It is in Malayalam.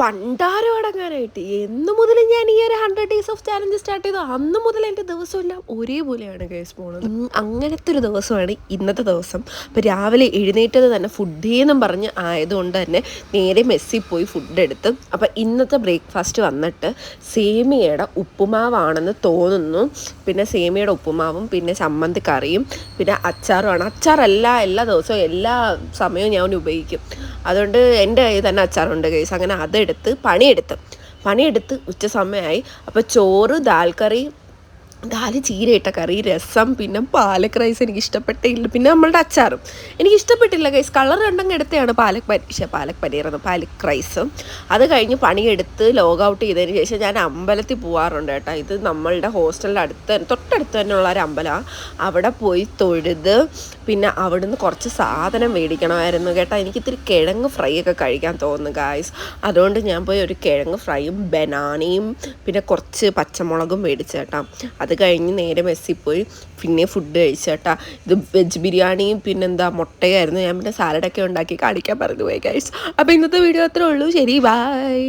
പണ്ടാരം അടങ്ങാനായിട്ട് എന്ന് മുതൽ ഞാൻ ഈ ഒരു hundred days of challenge start ചെയ്തു. അന്ന് മുതൽ എന്റെ ദിവസമെല്ലാം ഒരേപോലെയാണ് കേസ് പോണത്. അങ്ങനത്തെ ഒരു ദിവസമാണ് ഇന്നത്തെ ദിവസം. അപ്പോൾ രാവിലെ എഴുന്നേറ്റത് തന്നെ ഫുഡ് എന്നും പറഞ്ഞ് ആയതുകൊണ്ട് തന്നെ നേരെ മെസ്സിൽ പോയി ഫുഡ് എടുത്ത്. അപ്പോൾ ഇന്നത്തെ ബ്രേക്ക്ഫാസ്റ്റ് വന്നിട്ട് സേമിയയുടെ ഉപ്പുമാവാണെന്ന് തോന്നുന്നു. പിന്നെ സേമിയയുടെ ഉപ്പുമാവും പിന്നെ ചമ്മന്തി കറിയും പിന്നെ അച്ചാറുമാണ്. അച്ചാറല്ല എല്ലാ ദിവസവും എല്ലാ സമയവും ഞാൻ ഉപയോഗിക്കും. അതുകൊണ്ട് എന്റെ കയ്യിൽ തന്നെ അച്ചാറുണ്ട് കേസ് അങ്ങനെ അതെടുത്ത് പണിയെടുത്ത് പണിയെടുത്ത്. ഉച്ച സമയമായി അപ്പോൾ ചോറ് ദാൽ കറി ദാൽ ചീരയിട്ട കറി രസം പിന്നെ പാലക് റൈസ് എനിക്ക് ഇഷ്ടപ്പെട്ടില്ല പിന്നെ നമ്മളുടെ അച്ചാറും. എനിക്ക് ഇഷ്ടപ്പെട്ടില്ല കൈസ് കളർ രണ്ടെങ്കിൽ എടുത്തതാണ് പാലക് പനീർ പക്ഷേ പാലക് പനീറെന്ന് പാലക് റൈസ് അത് കഴിഞ്ഞ് പണിയെടുത്ത് ലോഗ് ഔട്ട് ചെയ്തതിന് ശേഷം ഞാൻ അമ്പലത്തിൽ പോകാറുണ്ട് കേട്ടോ. ഇത് നമ്മളുടെ ഹോസ്റ്റലിന്റെ അടുത്ത് തൊട്ടടുത്ത് തന്നെ ഉള്ള ഒരു അമ്പലമാണ് അവിടെ പോയി തൊഴുത് പിന്നെ അവിടുന്ന് കുറച്ച് സാധനം മേടിക്കണമായിരുന്നു കേട്ടോ. എനിക്ക് ഇത്തിരി കിഴങ്ങ് ഫ്രൈ ഒക്കെ കഴിക്കാൻ തോന്നുന്നു ഗായ്സ് അതുകൊണ്ട് ഞാൻ പോയി ഒരു കിഴങ്ങ് ഫ്രൈയും ബനാനയും പിന്നെ കുറച്ച് പച്ചമുളകും മേടിച്ചു കേട്ടോ. അത് കഴിഞ്ഞ് നേരെ മെസ്സിൽ പോയി പിന്നെ ഫുഡ് കഴിച്ചു കേട്ടോ. ഇത് വെജ് ബിരിയാണിയും പിന്നെന്താ മുട്ടയായിരുന്നു. ഞാൻ പിന്നെ സാലഡൊക്കെ ഉണ്ടാക്കി കാണിക്കാൻ പറഞ്ഞു പോയി കഴിച്ചു അപ്പോൾ ഇന്നത്തെ വീഡിയോ അത്രേ ഉള്ളൂ. ശരി ബൈ